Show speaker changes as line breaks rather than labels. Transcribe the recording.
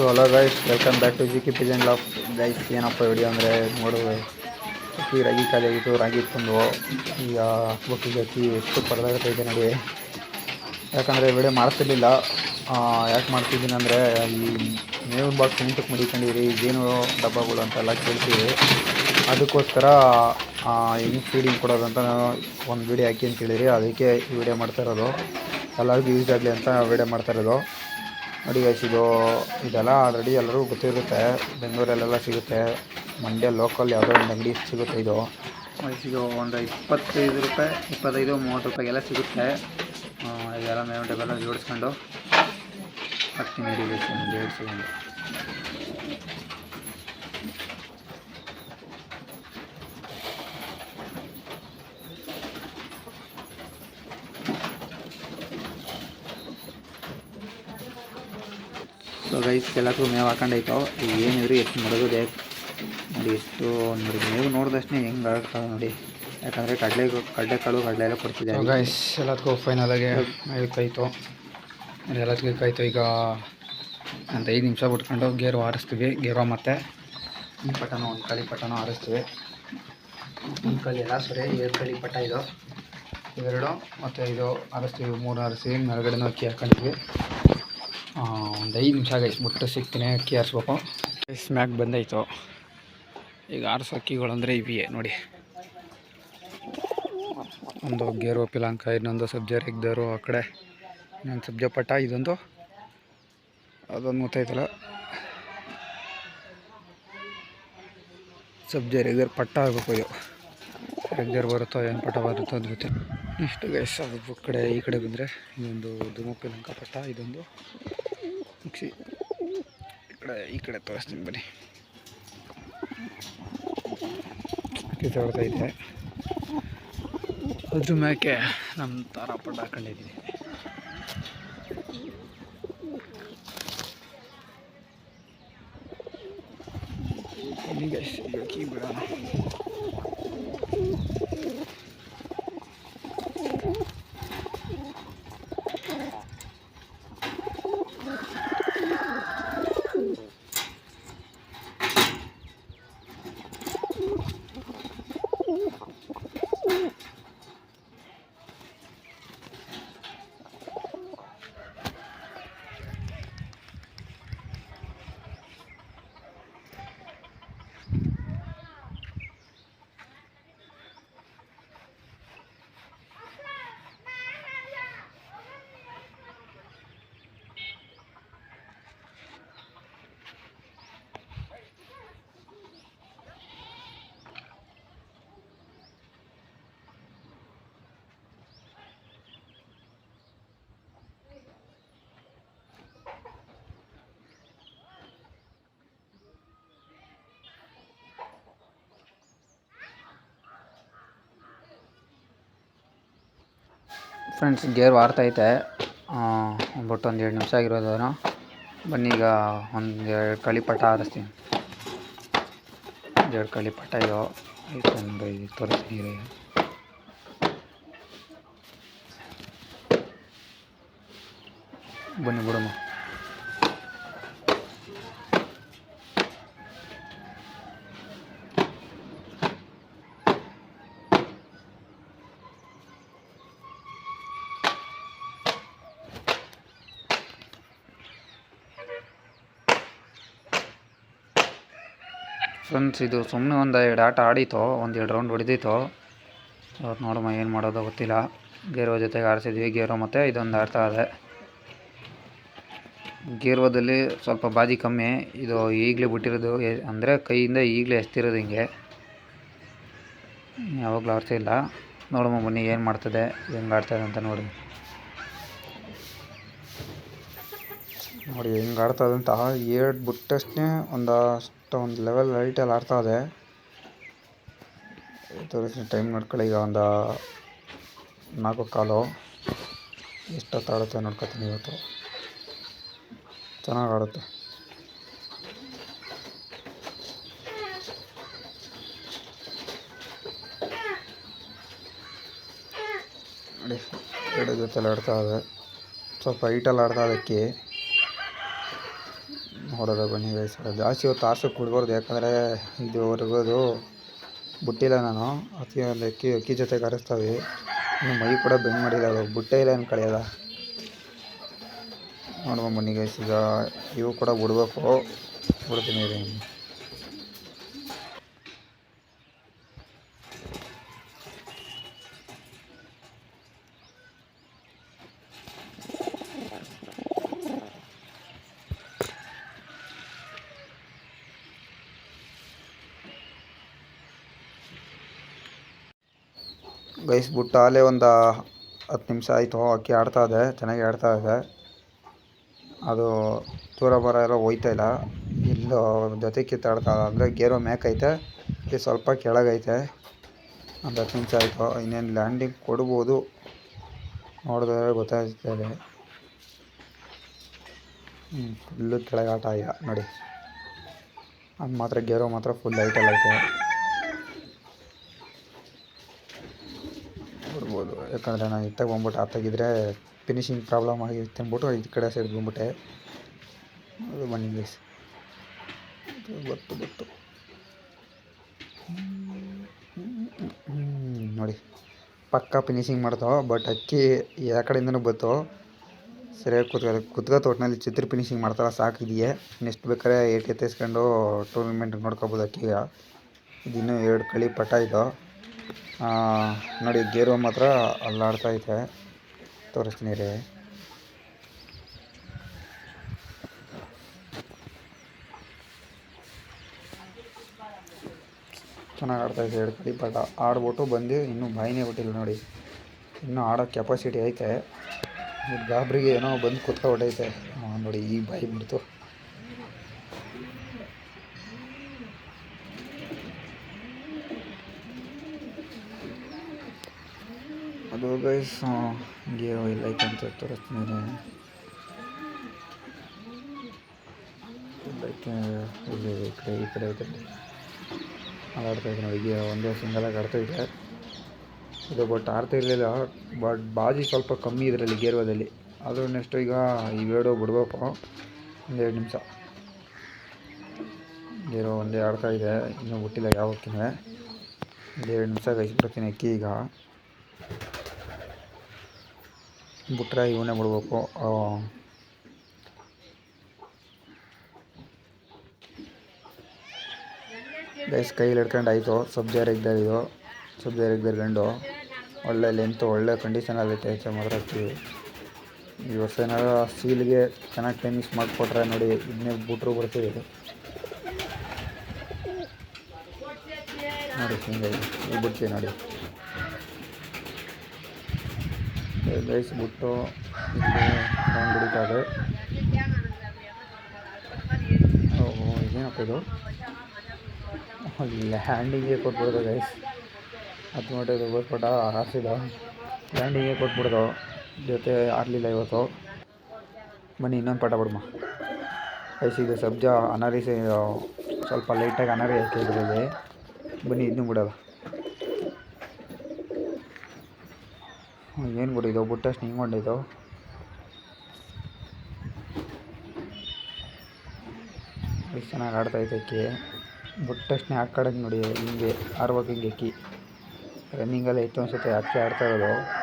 So hello guys welcome back to G K pigeon loft guys ಏನಪ್ಪ video ಅಂದರೆ ನೋಡಿದ್ರೆ ಅಕ್ಕಿ ರಾಗಿ ಖಾಲಿ ಆಗಿತ್ತು, ರಾಗಿ ಇಟ್ಕೊಂಡು ಈಗ ಹಾಕ್ಬೇಕಿಗೆ ಅಕ್ಕಿ ಎಷ್ಟು ಪರದಾಗ್ತೈತೆ ನೋಡಿ. ಯಾಕಂದರೆ ವಿಡಿಯೋ ಮಾಡ್ತಿರ್ಲಿಲ್ಲ ಯಾಕೆ ಮಾಡ್ತಿದ್ದೀನಿ ಅಂದರೆ, ಈ ಮೇವಿನ ಬಾಕ್ಸ್ ಎಂಟಕ್ಕೆ ಮಡಿಕೊಂಡಿರಿ, ಇದೇನು ಡಬ್ಬಗಳು ಅಂತೆಲ್ಲ ಕೇಳ್ತೀವಿ. ಅದಕ್ಕೋಸ್ಕರ ಹೆಂಗೆ ಫೀಡಿಂಗ್ ಕೊಡೋದು ಅಂತ ಒಂದು ವಿಡಿಯೋ ಹಾಕಿ ಅಂತ ಹೇಳಿರಿ. ಅದಕ್ಕೆ ಈ ವಿಡಿಯೋ ಮಾಡ್ತಾ ಇರೋದು. ಎಲ್ಲರಿಗೂ ಯೂಸ್ ಆಗಲಿ ಅಂತ ವಿಡಿಯೋ ಮಾಡ್ತಾ ಇರೋದು. ನೋಡಿ ಗೈಸ್ ಇದು ಇದೆಲ್ಲ ಆಲ್ರೆಡಿ ಎಲ್ಲರಿಗೂ ಗೊತ್ತಿರುತ್ತೆ. ಬೆಂಗಳೂರಲ್ಲೆಲ್ಲ ಸಿಗುತ್ತೆ. ಮಂಡ್ಯ ಲೋಕಲ್ ಯಾವುದೋ ಒಂದು ಅಂಗಡಿ ಸಿಗುತ್ತೆ ಇದು. ಇದು ಒಂದು ಇಪ್ಪತ್ತೈದು ರೂಪಾಯಿ, ಇಪ್ಪತ್ತೈದು, ಮೂವತ್ತು ರೂಪಾಯಿಗೆಲ್ಲ ಸಿಗುತ್ತೆ. ಇದೆಲ್ಲ ಮೇವು ಡಬ್ಬೆಲ್ಲ ಜೋಡಿಸ್ಕೊಂಡು ಹಾಕ್ತೀನಿ ಗೈಸ್ ಒಂದು ಗೈಸ್ ಎಲ್ಲಕ್ಕೂ ಮೇವು ಹಾಕೊಂಡೈತೋ ಈಗ ಏನಿದ್ರು ಎಷ್ಟು ಮಡಗೋದೆ ನೋಡಿ ಎಷ್ಟು ನೋಡಿ, ಮೇವು ನೋಡಿದಷ್ಟೇ ಹೆಂಗೆ ಆಗ್ತಾವೆ ನೋಡಿ. ಯಾಕಂದರೆ ಕಡಲೆ ಕಡಲೆಕಾಳು ಕಡಲೆ ಎಲ್ಲ ಕೊಡ್ತಿದ್ದೆ ಗೈಸ್ ಎಲ್ಲದಕ್ಕೂ ಫೈನಲಾಗಿ ಕಾಯ್ತು ಎಲ್ಲದಕ್ಕೂ ಕಾಯ್ತು. ಈಗ ಒಂದು ಐದು ನಿಮಿಷ ಬಿಟ್ಕೊಂಡು ಗೇರು ಆರಿಸ್ತೀವಿ. ಗೇರು ಮತ್ತು ಈ ಪಟನ, ಒಂದು ಕಳಿ ಪಟನ ಆರಿಸ್ತೀವಿ. ಒಂದು ಕಳಿ ಎಲ್ಲ ಸರಿ ಎರಡು ಕಳಿ ಪಟ ಇದು. ಇವೆರಡು ಮತ್ತು ಇದು ಆರಿಸ್ತೀವಿ. ಮೂರು ಆರಿಸಿ, ಮೇಲ್ಗಡೆನೂ ಅಕ್ಕಿ ಹಾಕೊಂಡಿದ್ವಿ. ಒಂದು ಐದು ನಿಮಿಷ ಆಗೈತೆ ಬಿಟ್ಟು ಸಿಗ್ತೀನಿ, ಅಕ್ಕಿ ಆರಿಸ್ಬೇಕು. ಸ್ಮ್ಯಾಕ್ ಬಂದೈತು ಈಗ ಆರಿಸೋ ಅಕ್ಕಿಗಳು ಅಂದರೆ ಇವಿಯೇ, ನೋಡಿ. ಒಂದು ಗೇರು ಪಿಲಾಂಕ ಇನ್ನೊಂದು ಸಬ್ಜೆ ರೆಗ್ದರು ಆ ಕಡೆ. ಇನ್ನೊಂದು ಸಬ್ಜೆ ಪಟ್ಟ, ಇದೊಂದು. ಅದೊಂದು ಗೊತ್ತಾಯ್ತಲ್ಲ. ಸಬ್ಜೆ ರೆಗ್ದರ್ ಪಟ್ಟ ಆಗಬೇಕು ಇದು. ರೆಗ್ದರ್ ಬರುತ್ತೋ, ಏನು ಪಟ ಬರುತ್ತೋ ಅದು ಗೊತ್ತಿಲ್ಲ. ನೆಕ್ಸ್ಟ್ ಗೈಸ್ ಅದು ಕಡೆ, ಈ ಕಡೆ ಬಂದರೆ ಇದೊಂದು ಧೂಮ ಪಿಲಾಂಕ ಪಟ್ಟ, ಇದೊಂದು ಮಿಕ್ಸಿ. ಈ ಕಡೆ ಈ ಕಡೆ ತೋರಿಸ್ತೀನಿ ಬನ್ನಿ. ಇದೆ ಅದ್ರ ಮ್ಯಾಕೆ ನಮ್ಮ ತಾರ ಪಟ್ಟ ಹಾಕೊಂಡಿದ್ದೀನಿ. ಈಗ ಕೀ ಬಿಡೋಣ. ಫ್ರೆಂಡ್ಸ್, ಗೇರ್ ವಾರ್ತೈತೆ ಬಟ್ ಒಂದು ಎರಡು ನಿಮಿಷ ಆಗಿರೋದು ಬನ್ನಿ ಈಗ ಒಂದು ಎರಡು ಕಳಿ ಪಟ ಹಾರಿಸ್ತೀನಿ ಎರಡು ಕಳಿ ಪಟ ಇದು ಒಂದು ತೋರಿಸ್ತೀನಿ. ಬನ್ನಿ ಬಿಡಮ್ಮ. ಫ್ರೆಂಡ್ಸ್, ಇದು ಸುಮ್ಮನೆ ಒಂದು ಎರಡು ಆಟ ಆಡಿತು, ಒಂದು ಎರಡು ರೌಂಡ್ ಹೊಡೆದಿತ್ತು ಅವ್ರು ನೋಡಮ್ಮ ಏನು ಮಾಡೋದು ಗೊತ್ತಿಲ್ಲ. ಗೇರೋ ಜೊತೆಗೆ ಆಡಿಸಿದ್ವಿ ಗೇರೋ ಮತ್ತು ಇದೊಂದು ಆಡ್ತಾ ಇದೆ ಗೇರ್ವದಲ್ಲಿ ಸ್ವಲ್ಪ ಬಾಜಿ ಕಮ್ಮಿ, ಇದು ಈಗಲೇ ಬಿಟ್ಟಿರೋದು ಅಂದರೆ ಕೈಯಿಂದ ಈಗಲೇ ಎಸ್ತಿರೋದು ಹಿಂಗೆ. ಯಾವಾಗಲೂ ಆಡ್ತಿಲ್ಲ ನೋಡಮ್ಮ ಬನ್ನಿ ಏನು ಮಾಡ್ತದೆ, ಹೆಂಗೆ ಆಡ್ತದೆ ಅಂತ ನೋಡಿ. ನೋಡಿ ಹೆಂಗೆ ಇದೆ ಅಂತ ಏಟ್ ಬಿಟ್ಟಷ್ಟೇ ಒಂದು ಅಷ್ಟು ಒಂದು ಲೆವೆಲ್ ಲೈಟಲ್ಲಿ ಆಡ್ತಾ ಇದೆ. ತೋರಿಸಿ ಟೈಮ್ ನೋಡ್ಕೊಳ್ಳಿ, ಈಗ ಒಂದು ನಾಲ್ಕು ಕಾಲು. ಎಷ್ಟೊತ್ತು ಆಡುತ್ತೆ ನೋಡ್ಕೊತೀನಿ ಇವತ್ತು. ಚೆನ್ನಾಗಿ ಆಡುತ್ತೆ. ನೋಡಿ, ಎರಡು ಜೊತೆಲಿ ಆಡ್ತಾ ಇದೆ. ಸ್ವಲ್ಪ ಹೈಟಲ್ಲಿ ಆಡ್ತಾ ಅದಕ್ಕೆ ನೋಡೋದ ಬನ್ನಿ ಗೈಸ್ ಜಾಸ್ತಿ ಹೊತ್ತು ಆಸೆ ಕೊಡ್ಬಾರ್ದು ಯಾಕಂದರೆ ಇದು ಹೊರಗೋದು ಬುಟ್ಟಿಲ್ಲ ನಾನು. ಅಕ್ಕಿ ಒಂದು ಅಕ್ಕಿ ಅಕ್ಕಿ ಜೊತೆ ಕರೆಸ್ತಾವೆ ಇನ್ನು ಮೈ ಕೂಡ ಬೆಂಡ್ ಮಾಡಿದ್ದಾವೆ ಬುಟ್ಟೆ ಇಲ್ಲ ಏನು ಕಳೆಯಲ್ಲ. ನೋಡುವ ಬನ್ನಿ ಗೈಸ್ ಈಗ ಇವು ಕೂಡ ಬಿಡ್ಬೇಕು. ಬಿಡ್ತೀನಿ ಗೈಸ್, ಬಿಟ್ಟು ಅಲ್ಲೇ ಒಂದು ಹತ್ತು ನಿಮಿಷ ಆಯಿತು. ಅಕ್ಕಿ ಆಡ್ತಾ ಇದೆ, ಚೆನ್ನಾಗಿ ಆಡ್ತಾ ಇದೆ. ಅದು ದೂರ ಬರ ಎಲ್ಲ ಹೋಯ್ತಾ ಇಲ್ಲ. ಇಲ್ಲೂ ಜೊತೆ ಕಿತ್ತಾಡ್ತಾ ಅಂದರೆ ಗೇರೋ ಮ್ಯಾಕ್ ಇಲ್ಲಿ ಸ್ವಲ್ಪ ಕೆಳಗೈತೆ ಒಂದು ಹತ್ತು ನಿಮಿಷ ಆಯಿತು. ಇನ್ನೇನು ಲ್ಯಾಂಡಿಂಗ್ ಕೊಡ್ಬೋದು. ನೋಡಿದ್ರೆ ಗೊತ್ತಾಗ್ತದೆ ಹ್ಞೂ ಫುಲ್ಲು ಕೆಳಗೆ ಆಟ ಇಲ್ಲ ನೋಡಿ. ಅದು ಮಾತ್ರ ಗೇರೋ ಮಾತ್ರ ಫುಲ್ ಲೈಟಲ್ಲಿ ಐತೆ. ಬಿಡ್ಬೋದು ಯಾಕಂದರೆ ನಾನು ಇತ್ತಾಗ ಬಂದ್ಬಿಟ್ಟು ಆ ಫಿನಿಶಿಂಗ್ ಪ್ರಾಬ್ಲಮ್ ಆಗಿ ಅಂದ್ಬಿಟ್ಟು ಈ ಕಡೆ ಸೈಡ್ ಬಂದ್ಬಿಟ್ಟೆ. ಅದು ಬನ್ನಿ ಗೈಸ್ ಗೊತ್ತು ಗೊತ್ತು. ನೋಡಿ, ಪಕ್ಕ ಫಿನಿಶಿಂಗ್ ಮಾಡ್ತಾವೆ ಬಟ್ ಅಕ್ಕಿ ಯಾವ ಕಡೆಯಿಂದನೂ ಬತ್ತೋ. ಸರಿಯಾಗಿ ಕುತ್ಕ, ಕುತ್ಕೋ ತೋಟ್ನಲ್ಲಿ ಚಿತ್ರ ಫಿನಿಶಿಂಗ್ ಮಾಡ್ತಾರ, ಸಾಕಿದೆಯೇ. ನೆಕ್ಸ್ಟ್ ಬೇಕಾದ್ರೆ ಏಟ್ ಎತ್ತಿಸ್ಕೊಂಡು ಟೂರ್ನಮೆಂಟ್ ನೋಡ್ಕೋಬೋದು ಅಕ್ಕಿಗೆ. ಇದಿನ್ನೂ ಎರಡು ಕಳಿ ಪಟ ಇದು. ನೋಡಿ ಗೇರು ಮಾತ್ರ ಅಲ್ಲಾಡ್ತಾ ಐತೆ ತೋರಿಸ್ತೀನಿ ರೀ. ಚೆನ್ನಾಗಿ ಆಡ್ತಾ ಇದೆ ಎರಡು ಕಡೆ, ಬಟ್ ಆಡ್ಬಿಟ್ಟು ಬಂದು ಇನ್ನೂ ಬಾಯಿನೇ ಬಿಟ್ಟಿಲ್ಲ ನೋಡಿ. ಇನ್ನೂ ಆಡೋ ಕೆಪಾಸಿಟಿ ಐತೆ. ಗಾಬ್ರಿಗೆ ಗಾಬರಿಗೆ ಏನೋ ಬಂದು ಕುತ್ಕೊಬಿಟ್ಟೈತೆ. ನೋಡಿ ಈಗ ಬಾಯಿ ಬಿಡ್ತು. ಅದು ಗೈಸ್ ಗೇರೋ ಇಲ್ಲ ಅಂತ ತೋರಿಸ್ತೀನಿ. ಇದಕ್ಕೆ ಇಲ್ಲಿ ಈ ಕಡೆ ಈ ಕಡೆ ಐತೆ ಆಡ್ತಾ ಇದೆ ನೋಡಿ ಈಗ ಒಂದೇ ಸಿಂಗಲಾಗಿ ಇದೆ ಇದು ಬಟ್ ಆಡ್ತಾ ಇರಲಿಲ್ಲ ಬಟ್ ಬಾಜಿ ಸ್ವಲ್ಪ ಕಮ್ಮಿ ಇದರಲ್ಲಿ ಗೇರ್ವದಲ್ಲಿ ಆದರೂ ನೆಕ್ಸ್ಟ್ ಈಗ ಈ ವೇಡೋ ಬಿಡ್ಬೇಕು. ಒಂದೆರಡು ನಿಮಿಷ. ಗೇರೋ ಒಂದೇ ಆಡ್ತಾ ಇದೆ, ಇನ್ನೂ ಹುಟ್ಟಿಲ್ಲ ಯಾವತ್ತಿನ. ಒಂದೆರಡು ನಿಮಿಷ ಕೈಸ್ಬಿಡ್ತೀನಿ ಅಕ್ಕಿ ಈಗ. ಬಿಟ್ರೆ ಇವನ್ನೇ ಬಿಡಬೇಕು. ಗೈಸ್ ಕೈಯಲ್ಲಿ ಹಿಡ್ಕೊಂಡು ಆಯಿತು. ಸಬ್ಜಾರ್ ಇದು. ಸಬ್ಜಾರ್ ಗಂಡು. ಒಳ್ಳೆ ಲೆಂತು ಒಳ್ಳೆ ಕಂಡೀಷನಲ್ಲಿ ಐತೆ ಮಾತ್ರ ಹಾಕ್ತೀವಿ ಈ ವರ್ಷ ಏನಾದ್ರು ಸೀಲ್ಗೆ ಚೆನ್ನಾಗಿ ಟೈಮಿಂಗ್ಸ್ ಮಾಡಿಕೊಟ್ರೆ ನೋಡಿ ಇದನ್ನೇ ಬಿಟ್ರು ಬರ್ತೀವಿ ನೋಡಿ ಹಿಂಗೆ ಬಿಡ್ತೀವಿ ನೋಡಿ. ಗೈಸ್ ಬಿಟ್ಟು ಇಲ್ಲಿ ಫೋನ್ ಹೊಡಿತಾ ಇದೆ? ಲ್ಯಾಂಡಿಂಗೇ ಕೊಟ್ಬಿಡೋದು ಗೈಸ್ ಹತ್ತು ಮಟ್ಟಿಗೆ ಹೋಗ್ಬಿಟ್ಟ ಹಾಸಿದ ಲ್ಯಾಂಡಿಂಗೇ ಕೊಟ್ಬಿಡ್ದು. ಜೊತೆ ಆಡಲಿಲ್ಲ ಇವತ್ತು. ಬನ್ನಿ, ಇನ್ನೊಂದು ಪಟ ಬಿಡಮ್ಮ ಗೈಸ್ ಇದು ಸಬ್ಜಾ ಅನಾರಿ ಸೆ- ಸ್ವಲ್ಪ ಲೈಟಾಗಿ ಅನಾರಿ ಹಾಕಿದ್ರಲ್ಲಿ ಬನ್ನಿ ಇದನ್ನು ಬಿಡೋದು ಏನು ಬಿಡಿದ್ದು ಹಿಂಗೆ ಹಿಂಗೊಂಡಿದ್ದು ಎಷ್ಟು ಚೆನ್ನಾಗಿ ಆಡ್ತೈತೆ ಅಕ್ಕಿ? ಆಕಡೆ ಆ ಕಡೆಗೆ ನೋಡಿ, ಹಿಂಗೆ ಆಡ್ಬೇಕು ಹಿಂಗೆ ಅಕ್ಕಿ. ರನ್ನಿಂಗಲ್ಲೇ ಇತ್ತು ಅನ್ಸುತ್ತೆ, ಅಕ್ಕಿ ಆಡ್ತಾ ಇರೋದು.